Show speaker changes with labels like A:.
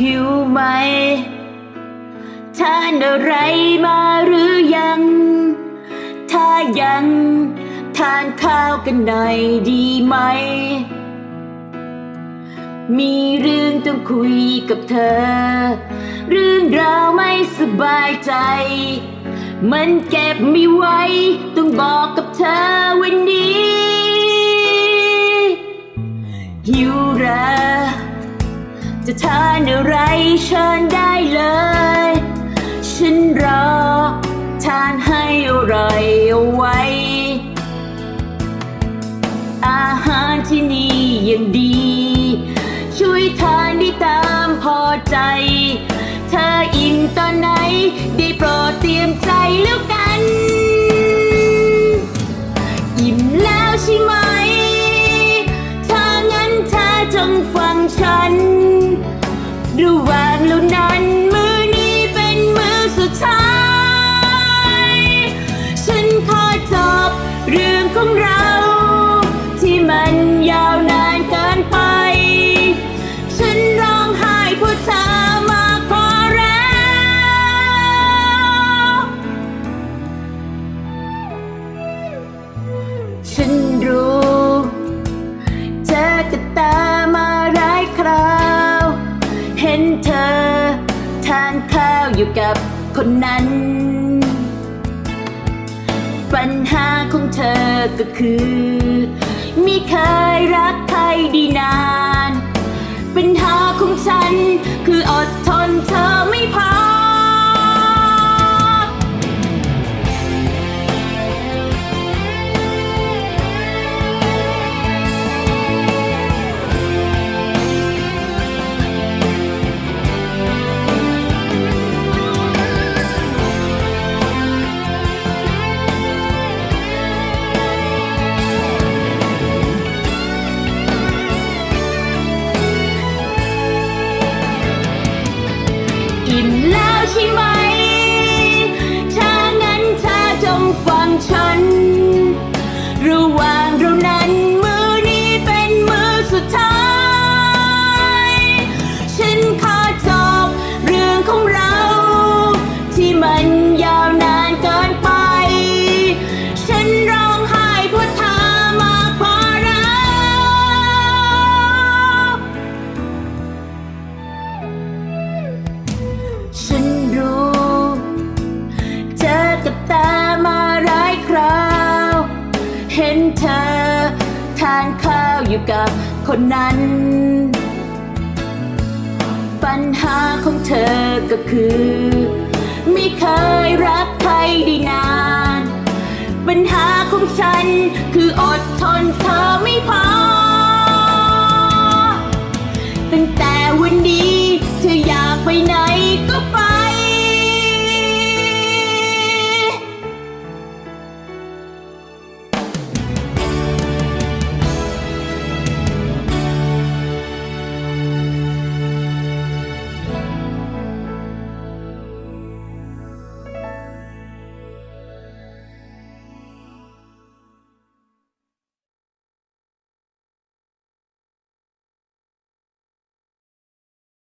A: หิวไหมทานอะไรมาหรือยัง ถ้ายังทานข้าวกันหน่อยดีไหม มีเรื่องต้องคุยกับเธอ เรื่องราวไม่สบายใจ มันเก็บไม่ไหวต้องบอกกับเธอวันนี้ ทานอะไรเชิญได้เลย ฉันรอ ทานให้อร่อยเอาไว้ อาหารที่นี่ยังดี ช่วยทานได้ตามพอใจ เธออิ่มตอนไหน ได้โปรดเตรียมใจแล้วกัน อิ่มแล้วใช่ไหม ฉันรู้เจอกับตามาหลายคราว เห็นเธอ ทานข้าวอยู่กับคนนั้น ปัญหาของเธอก็คือไม่เคยรักใครดีนาน ปัญหาของฉันคืออดทนเธอไม่พอ อิ่มแล้วใช่ไหม ฉันรู้เจอกับตามาหลายคราว เห็นเธอ ทานข้าวอยู่กับคนนั้น ปัญหาของเธอก็คือ ไม่เคยรักใครได้นาน ปัญหาของฉันคืออดทนเธอไม่พอ ตั้งแต่วันนี้